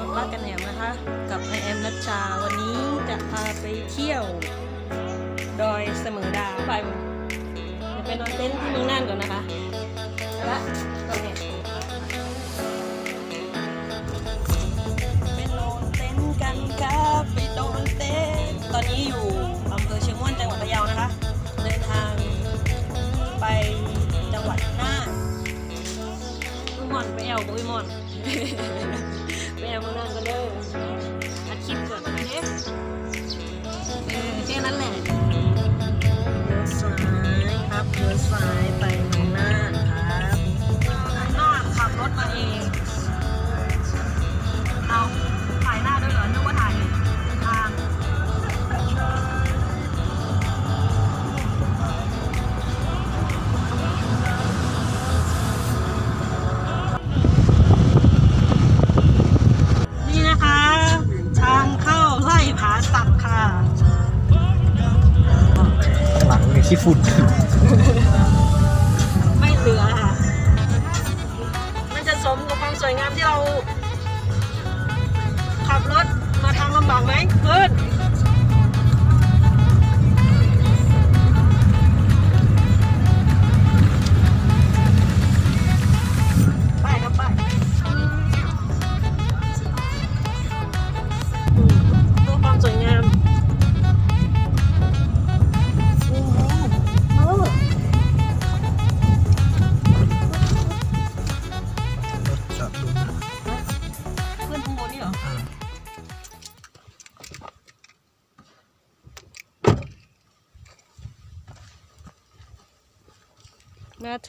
มาป้ากันแหนมนะคะ กับไอแอมนัชชา วันนี้จะพาไปเที่ยว ดอยเสมอดาวไปมั้ยเดี๋ยวไปนอนเต็นท์ที่เมืองน่านก่อนนะคะไปละตอนนี้ไปนอนเต็นท์กันครับไปนอนเต็นท์ตอนนี้อยู่อำเภอเชียงม่วนจังหวัดพะเยานะคะ เดินทางไปจังหวัดน่านอุ้ยหมอนไปแอวบ่อุ้ยหมอน ค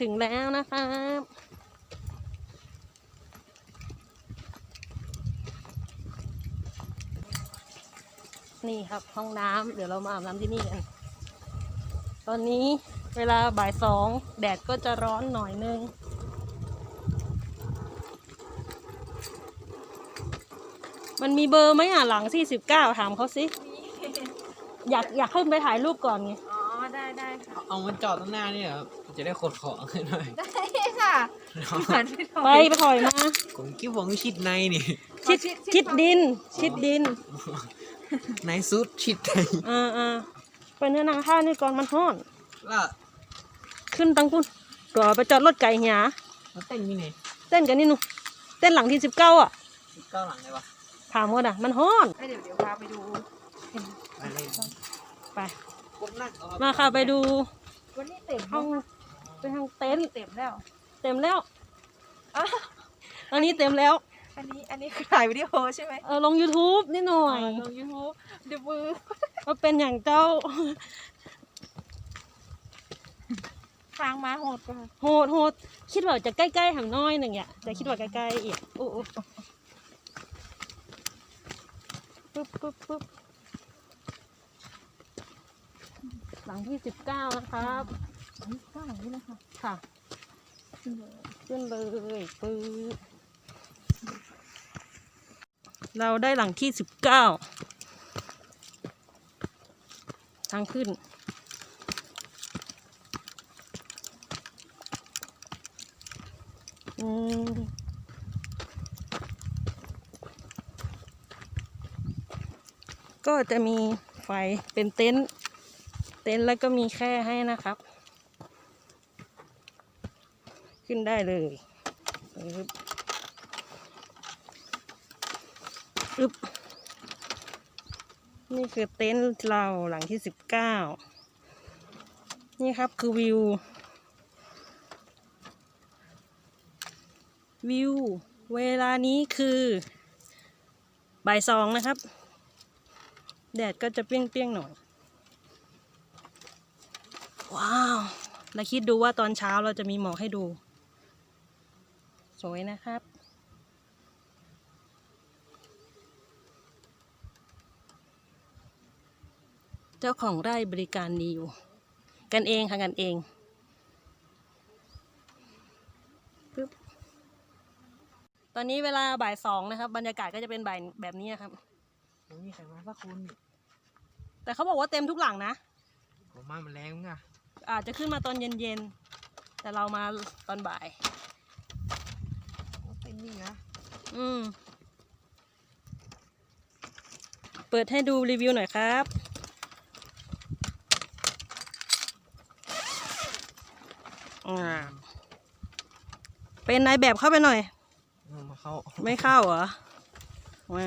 ถึงแล้วนะครับนี่ครับห้องน้ำเดี๋ยวเรามาอาบน้ำที่นี่กัน ตอนนี้เวลาบ่ายสองแดดก็จะร้อนหน่อยนึง มันมีเบอร์ไหมอะหลังที่สิบเก้าถามเขาสิ อยากอยากขึ้นไปถ่ายรูปก่อนไง อ๋อ ได้ได้ค่ะเอามันจอดตรงหน้านี่เหรอ จะได้ขนของให้หน่อยได้ค่ะเหมือนพี่ถอยไปไปถอยมาผมคิดว่ามันชิดในนี่ ชิดชิดดิน ชิดดินในสุดชิดในอ่าอ่าไปเนื้อนางท่านี่ก่อนมันห้อนแล้วขึ้นตังคุณตัวไปจอดรถไก่หยามาเต้นนี่ไงเต้นกันนี่หนูเต้นหลังที่สิบเก้าอะสิบเก้าหลังได้ปะถามว่าอะ มันห้อนเดี๋ยวเดี๋ยวพาไปดูไปเลยไปกดนั่งเอามาค่ะไปดูวันนี้เต็มห้อง ไปทางเต็นท์เต็มแล้ว เต็มแล้วอะตอนนี้เต็มแล้ว อันนี้อันนี้คือถ่ายวิดีโอใช่ไหมเออลง YouTube นิดหน่อยลงยูทูบเดี๋ยวมือว่าเป็นอย่างเจ้าทางมาโหดกว่าโหดโหดคิดว่าจะใกล้ๆแหมน้อยหนึ่งอะแต่คิดว่าใกล้ๆอีกโอ้โอ้ปึ๊บปึ๊บปึ๊บหลังที่สิบเก้านะครับ อันนี้ก็อย่างนี้เลยค่ะค่ะขึ้นเลยปึ๊บเราได้หลังที่สิบเก้าทางขึ้น อืมก็จะมีไฟเป็นเต็นท์เต็นท์แล้วก็มีแค่ให้นะครับ ขึ้นได้เลยอึ๊บอึบนี่คือเต็นท์เราหลังที่สิบเก้านี่ครับคือวิว วิว เวลานี้คือบ่ายสองนะครับ แดดก็จะเปรี้ยงๆหน่อย ว้าว แล้วคิดดูว่าตอนเช้าเราจะมีหมอกให้ดู สวยนะครับ เจ้าของไร่บริการดีอยู่ กันเองค่ะกันเองปึ๊บตอนนี้เวลาบ่ายสองนะครับ บรรยากาศก็จะเป็นบ่ายแบบนี้ครับไม่มีใครมาสักคนนี่แต่เขาบอกว่าเต็มทุกหลังนะผมมามันแรงมั้งอะอาจจะขึ้นมาตอนเย็นๆ แต่เรามาตอนบ่ายโอ้เต้ นนี่นะอืม เปิดให้ดูรีวิวหน่อยครับ อ่า เป็นนายแบบเข้าไปหน่อยเอามาเข้าไม่เข้าเหรอมา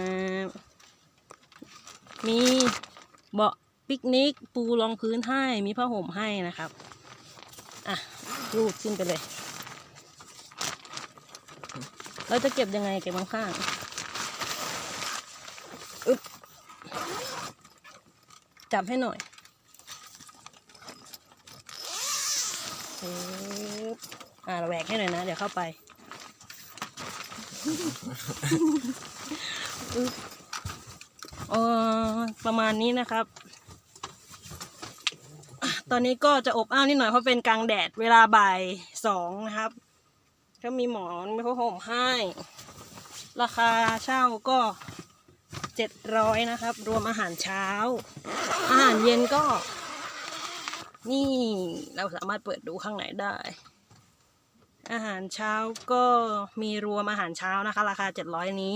มีเบาะปิกนิก ปูรองพื้นให้ มีผ้าห่มให้นะครับ อะรูดขึ้นไปเลย เราจะเก็บยังไงเก็บข้างอึ๊บจับให้หน่อยอึ๊บอ่าแหวกให้หน่อยนะ เดี๋ยวเข้าไปเออประมาณนี้นะครับ ตอนนี้ก็จะอบอ้าวนิดหน่อยเพราะเป็นกลางแดดเวลาบ่ายสองนะครับ ก็มีหมอนมีผ้าห่มให้ ราคาเช่าก็เจ็ดร้อยนะครับ รวมอาหารเช้า อาหารเย็นก็ นี่เราสามารถเปิดดูข้างไหนได้ อาหารเช้าก็มีรวมอาหารเช้านะคะ ราคาเจ็ดร้อยนี้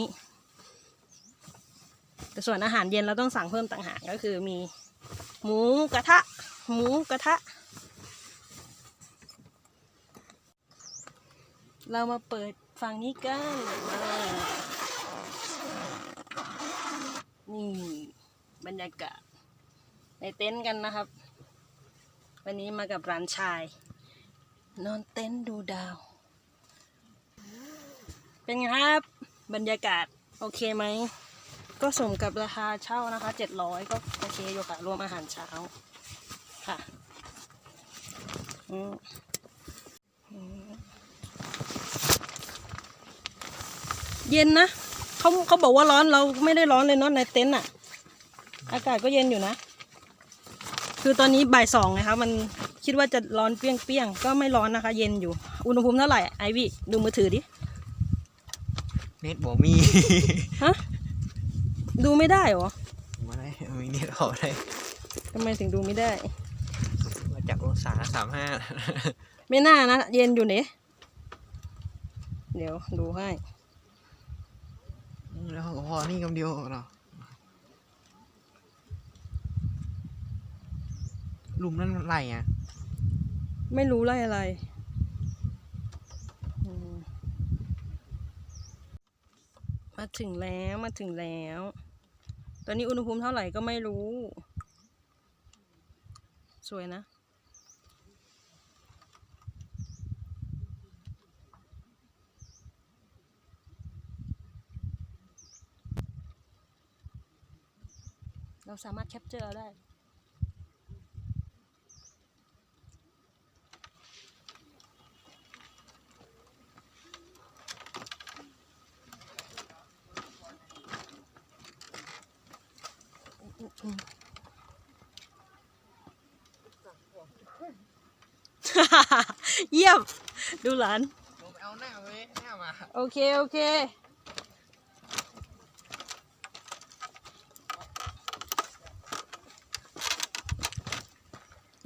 แต่ส่วนอาหารเย็นเราต้องสั่งเพิ่มต่างหากก็คือมี หมูกระทะ หมูกระทะ เรามาเปิดฝั่งนี้กันอ่านี่บรรยากาศในเต็นท์กันนะครับ วันนี้มากับร้านชาย นอนเต็นท์ดูดาว เป็นไงครับบรรยากาศโอเคไหม ก็สมกับราคาเช่านะคะเจ็ดร้อยก็โอเคอยู่ค่ะ รวมอาหารเช้าค่ะ อืมอืม เย็นนะเขาเขาบอกว่าร้อนเราไม่ได้ร้อนเลยเนาะในเต็นท์อะอากาศก็เย็นอยู่นะ คือตอนนี้บ่ายสองนะคะมันคิดว่าจะร้อนเปรี้ยงๆก็ไม่ร้อนนะคะ เย็นอยู่ อุณหภูมิเท่าไหร่ไอวี่ดูมือถือดิเน็ตบอกมีฮะดูไม่ได้เหรอมาได้มีเน็ตออกได้ทำไมถึงดูไม่ได้มาจากองศาสามห้าไม่น่านะ เย็นอยู่เนี่ยเดี๋ยวดูให้ แล้วก็พอนี่คำเดียวเหรอหลุมนั่นไรอะไม่รู้ไล่อะไรอืมมาถึงแล้วมาถึงแล้ว ตอนนี้อุณหภูมิเท่าไหร่ก็ไม่รู้ สวยนะ เราสามารถแคปเจอร์ได้ เยี่ยม ดูหลานลงไปเอาหน้าไว้หน้ามา โอเค โอเค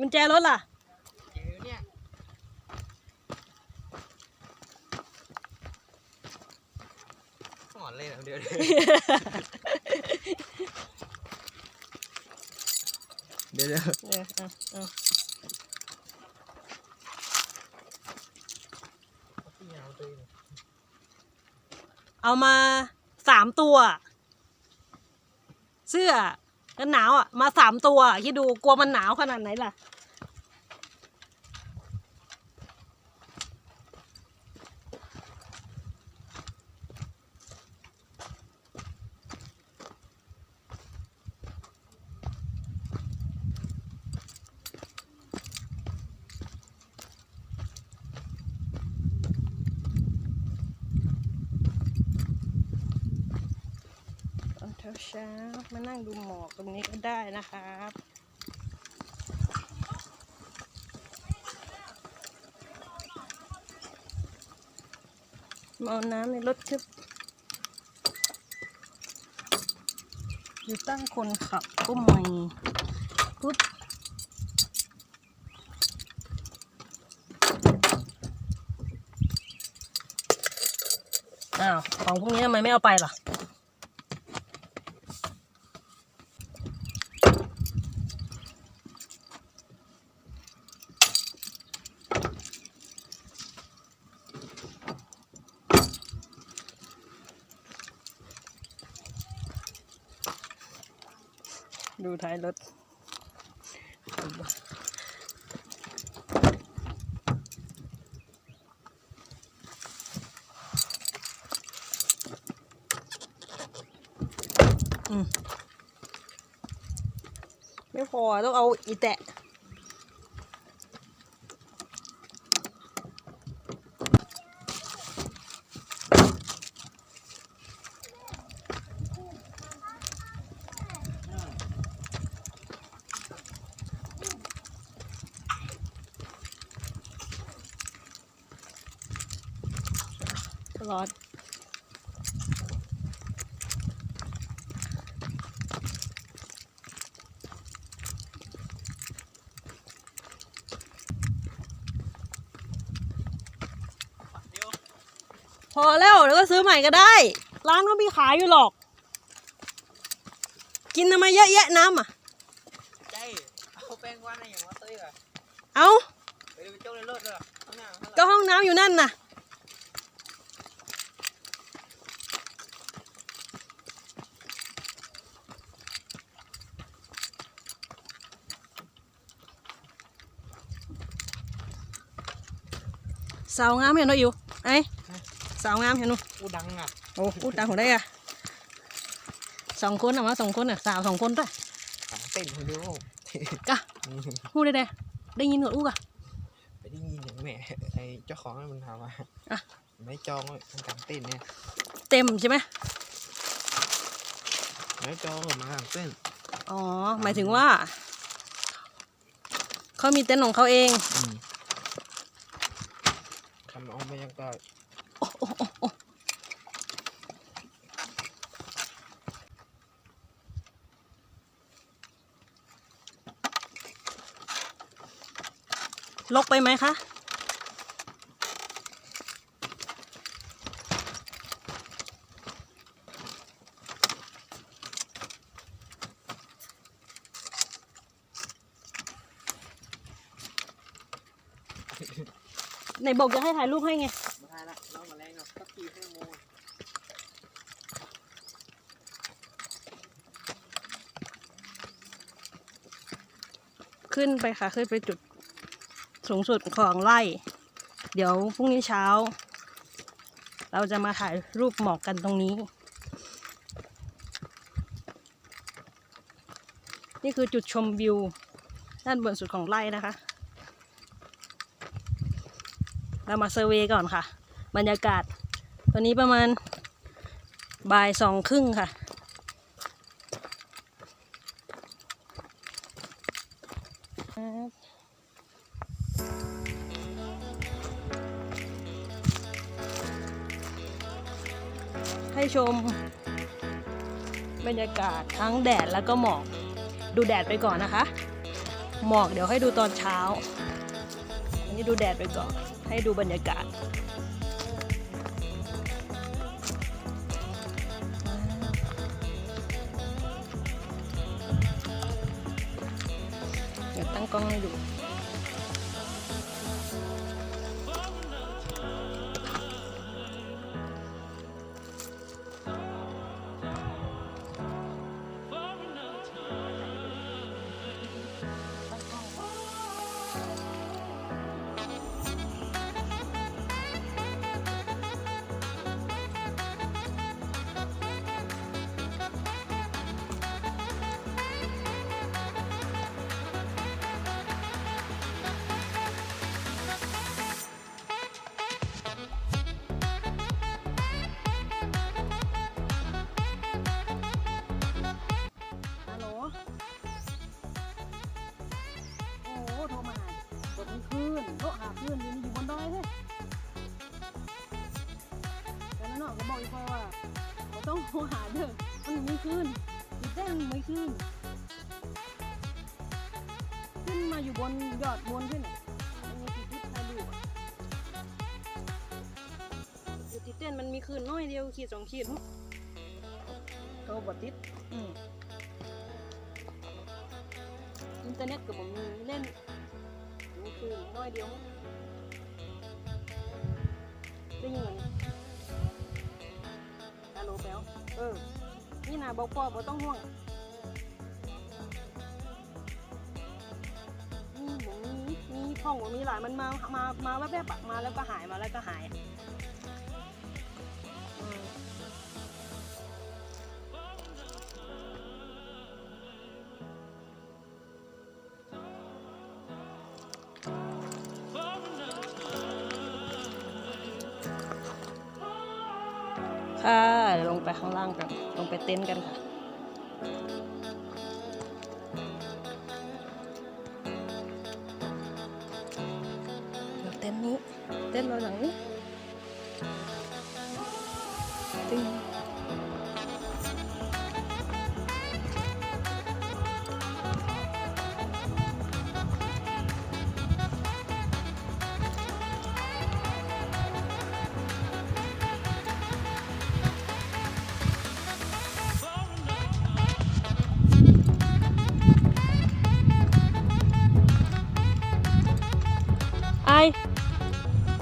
กุญแจรถล่ะเจอเนี่ยสอนเลยเหรอเดี๋ยวเดี๋ยวเดี๋ยวเดี๋ยวเออเอาเอาเอามาสามตัว เสื้อกันหนาวอะ มาสามตัวคิดดูกลัวมันหนาวขนาดไหนล่ะ ตอนเช้าเช้าๆมานั่งดูหม อกตรงนี้ก็ได้นะครับมาเอาน้ำในรถทึบอยู่ตั้งคนขับก็ไม่ปุ๊บอ้าว ของพวกนี้ทำไมไม่เอาไปล่ะ ดูท้ายรถ อืม ไม่พอต้องเอาอีแตะ ร้อน พอแล้วเดี๋ยวก็ซื้อใหม่ก็ได้ ร้านก็มีขายอยู่หรอก กินทำไมเยอะแยะน้ำอะใจเอาแป้งวันอะไรอย่างวะเต้ยอะเอาไปดูเจ้าในรถเลยข้างหน้าข้างหลังก็ห้องน้ำอยู่นั่นน่ะสาวงามเห็นหนูอยู่ไอ้ สาวงามเห็นหนูกูดังอะโอ้พูดดังของได้อะสองคนอะมาสองคนอะสาวสองคนด้วยสองเต้นคนเดียวกะพูดได้ได้ได้ยินหนวดอู้กะไปได้ยินอย่างแม่ไอ้เจ้าของมันถามว่าอะไม่จองเลยมันกางเต้นเนี่ยเต็มใช่ไหมไม่จองเหรอมากางเต้นอ๋อหมายถึงว่าเขามีเต็นท์ของเขาเองอืมทำเอาบรรยากาศลกไปไหมคะ ไหนบอกจะให้ถ่ายรูปให้ไง มาทายละน้องมาแรงเนาะสักทีให้โม ขึ้นไปค่ะ ขึ้นไปจุดสูงสุดของไร่ เดี๋ยวพรุ่งนี้เช้า เราจะมาถ่ายรูปหมอกกันตรงนี้ นี่คือจุดชมวิว ด้านบนสุดของไร่นะคะ เรามาเซอร์เวย์ก่อนค่ะ บรรยากาศ ตอนนี้ประมาณบ่ายสองครึ่งค่ะ ให้ชม บรรยากาศทั้งแดดแล้วก็หมอก ดูแดดไปก่อนนะคะ หมอกเดี๋ยวให้ดูตอนเช้า อันนี้ดูแดดไปก่อน ให้ดูบรรยากาศ เดี๋ยว ทรหาเด้อมันมีคลื่นติดแจ้งไม่คลื่นขึ้นมาอยู่บนยอดบนขึ้นน่ะมันมีติดติดถ่ายรูปอะอยู่ติดเต้นมันมีคลื่นน้อยเดียวขีดสองขีดมั้งเขาบอติดอืมอินเทอร์เน็ตกับผมมีเล่นนี่คือน้อยเดียวได้ยินไหม ออ นี่นะบอกพ่อบ่ต้องห่วงมีหมูมีมีพ่องหมูมีหลายมันมามามาแวบๆอะมาแล้วก็หายมาแล้วก็หาย ลงไปข้างล่างกัน ลงไปเต้นกันค่ะ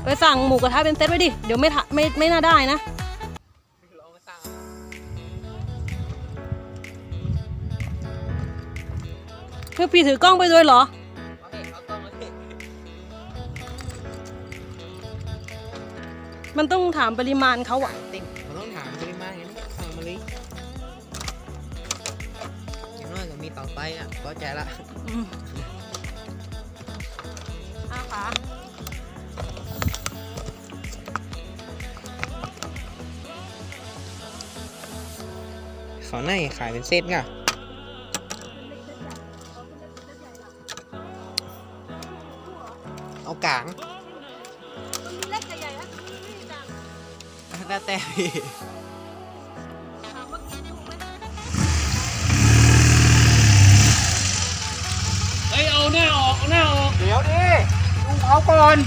ไปสั่งหมูกระทะเป็นเซตไว้ดิ เดี๋ยวไม่ทะไม่ไม่น่าได้นะลองมาสั่งเพื่อพี่ถือกล้องไปด้วยเหรอเอาเห็เอาต้องมาเห็มันต้องถามปริมาณเขาอะติ่มเราต้องถามปริมาณงั้นสั่งมาเลยอย่างน้อยก็มีต่อไปอะพอใจละ อืม เขาในขายเป็นเซตก่ะเอากลางมันมีเล็กกับใหญ่นะนี่จังแล้วแต่พี่ถามว่ากินได้ถูกไหมเฮ้ยเอาหน้าออกเอาหน้าออก เดี๋ยวดิดูเขาก่อน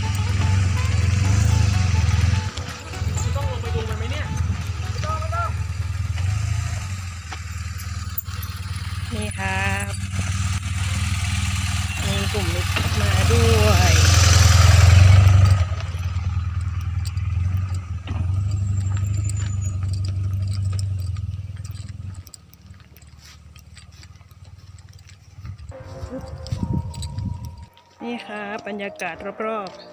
นี่ครับบรรยากาศรอบๆ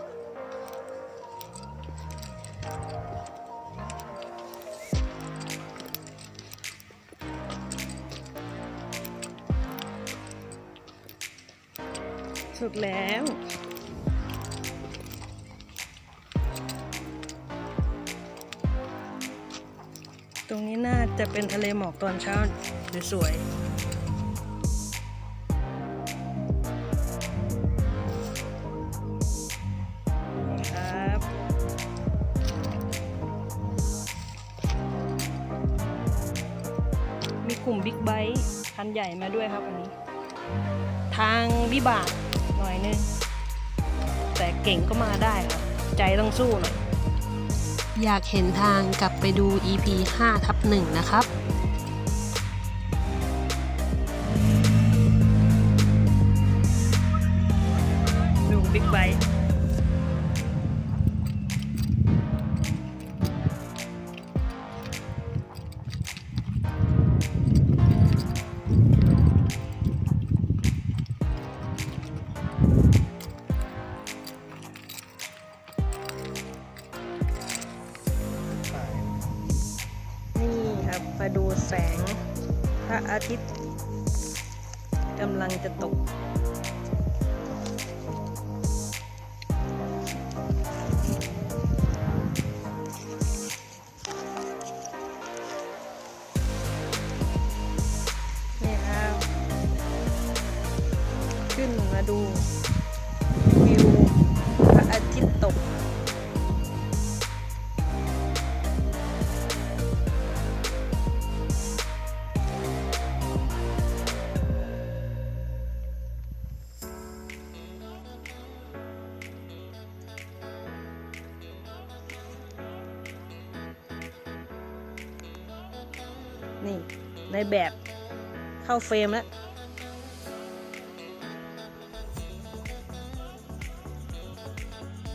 สุดแล้วตรงนี้น่าจะเป็นทะเลหมอกตอนเช้าสวย ลุ่มบิ๊กไบค์คันใหญ่มาด้วยครับวันนี้ ทางวิบากหน่อยนึง แต่เก่งก็มาได้ครับ ใจต้องสู้หน่อยอยากเห็นทางกลับไปดู EP 5ทับ1นะครับ ดูแสงพระอาทิตย์กำลังจะตก นี่ในแบบเข้าเฟรมแล้ว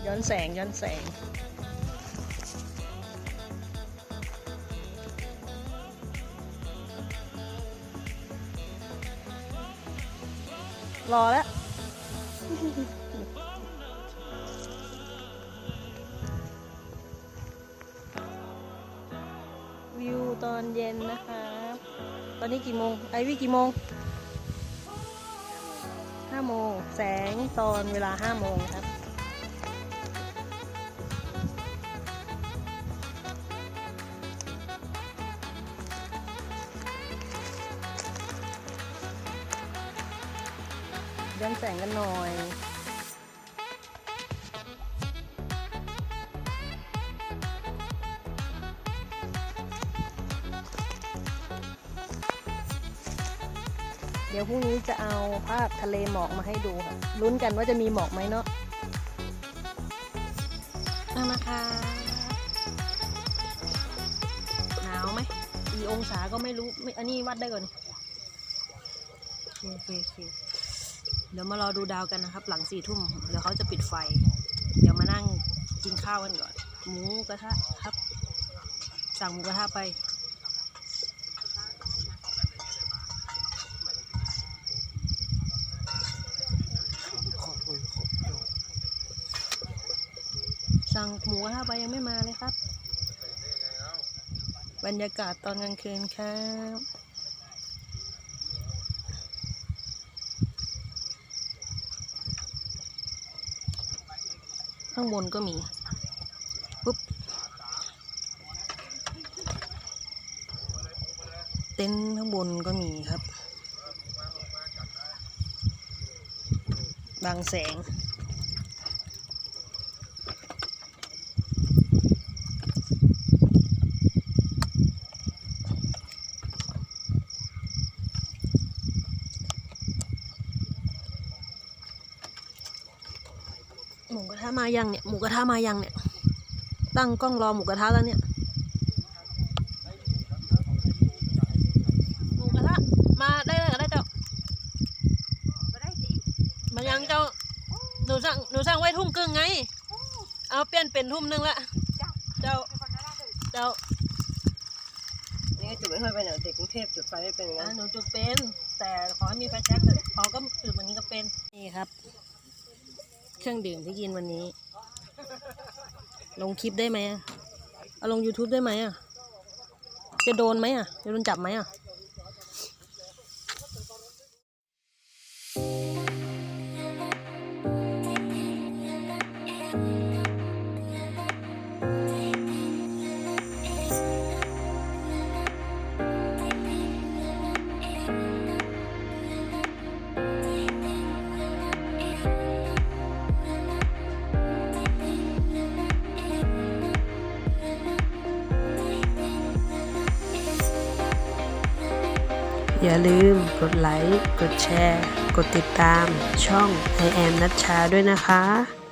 ย้อนแสง ย้อนแสง รอแล้ว อนนี้กี่โมง ไอวี่กี่โมงห้าโมง แสงตอนเวลาห้าโมงครับย้อนแสงกันหน่อย ดี๋ยวพรุ่งนี้จะเอาภาพทะเลหมอกมาให้ดูค่ะลุ้นกันว่าจะมีหมอกไหมเนาะนั่นนะคะหนาวไหมกี่องศาก็ไม่รู้ไม่อันนี้วัดได้ก่อนโอเคโอเคเดี๋ยวมารอดูดาวกันนะครับ หลังสี่ทุ่มเดี๋ยวเขาจะปิดไฟ เดี๋ยวมานั่งกินข้าวกันก่อน หมูกระทะครับ สั่งหมูกระทะไป สั่งหมูกระทะไปยังไม่มาเลยครับ บรรยากาศตอนกลางคืนครับข้างบนก็มีปุ๊บเต็นท์ข้างบนก็มีครับ บางแสง ห มูกระทะมายังเนี่ยหมูกระทะมายังเนี่ย ตั้งกล้องรอหมูกระทะแล้วเนี่ยหมูกระทะมาได้เลยก็ได้เจ้ามายังเจ้าหนูสั่งหนูสั่งไว้ทุ่มครึ่งไง เอาเปลี่ยนเป็นทุ่มหนึงละเจ้าเจ้านี่ก็จุดไม่ค่อยไปไหนเด็กกรุงเทพจุดไฟไม่เป็นอย่างอ่านั้นหนูจุดเป็น แต่ขอให้มีไฟแช็กเถอะเขาก็จุดแบบนี้ก็เป็นนี่ครับ เครื่องดื่มที่กินวันนี้ ลงคลิปได้ไหมอะเอาลง YouTube ได้ไหมอะ จะโดนไหมอะ จะโดนจับไหมอะ ไลค์ กดแชร์ กดติดตามช่อง I am นัชชาด้วยนะคะ